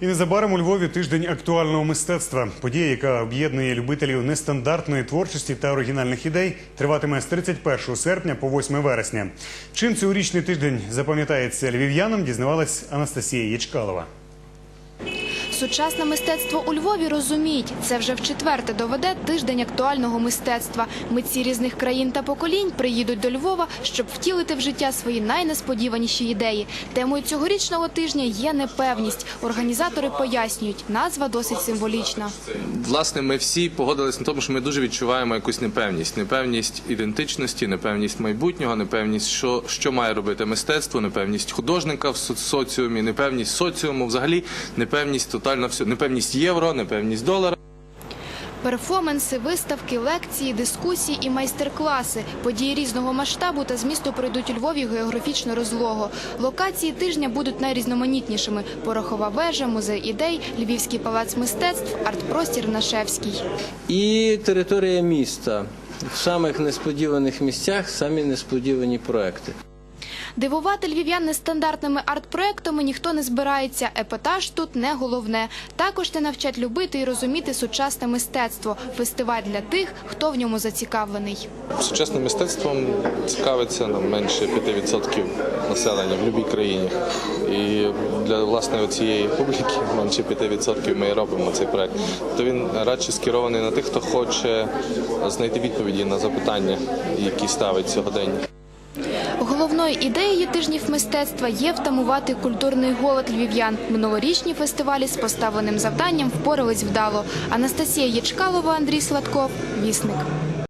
І незабаром у Львові тиждень актуального мистецтва. Подія, яка об'єднує любителів нестандартної творчості та оригінальних ідей, триватиме з 31 серпня по 8 вересня. Чим цьогорічний тиждень запам'ятається львів'янам, дізнавалась Анастасія Ячкалова. Сучасне мистецтво у Львові розуміють, це вже вчетверте доведе тиждень актуального мистецтва. Митці різних країн та поколінь приїдуть до Львова, щоб втілити в життя свої найнесподіваніші ідеї. Темою цьогорічного тижня є непевність. Організатори пояснюють, назва досить символічна. Власне, ми всі погодились на тому, що ми дуже відчуваємо якусь непевність, непевність ідентичності, непевність майбутнього, непевність, що, що має робити мистецтво, непевність художника в со- соціумі, непевність соціуму, взагалі непевність тотально все, непевність євро, непевність долара. Перформанси, виставки, лекції, дискусії і майстер-класи. Події різного масштабу та змісту пройдуть у Львові географічно розлого. Локації тижня будуть найрізноманітнішими: Порохова вежа, музей ідей, Львівський палац мистецтв, арт-простір Нашевський. І територія міста. В самих несподіваних місцях самі несподівані проекти. Дивувати львів'ян нестандартними арт-проектами ніхто не збирається. Епатаж тут не головне. Також те навчать любити і розуміти сучасне мистецтво. Фестиваль для тих, хто в ньому зацікавлений. Сучасним мистецтвом цікавиться ну, менше 5% населення в будь-якій країні. І для власне цієї публіки менше 5% ми робимо цей проект. То він радше скерований на тих, хто хоче знайти відповіді на запитання, які ставить сьогодення. Головною ідеєю тижнів мистецтва є втамувати культурний голод львів'ян. Минулорічні фестивалі з поставленим завданням впорались вдало. Анастасія Єчкалова, Андрій Сладков, Вісник.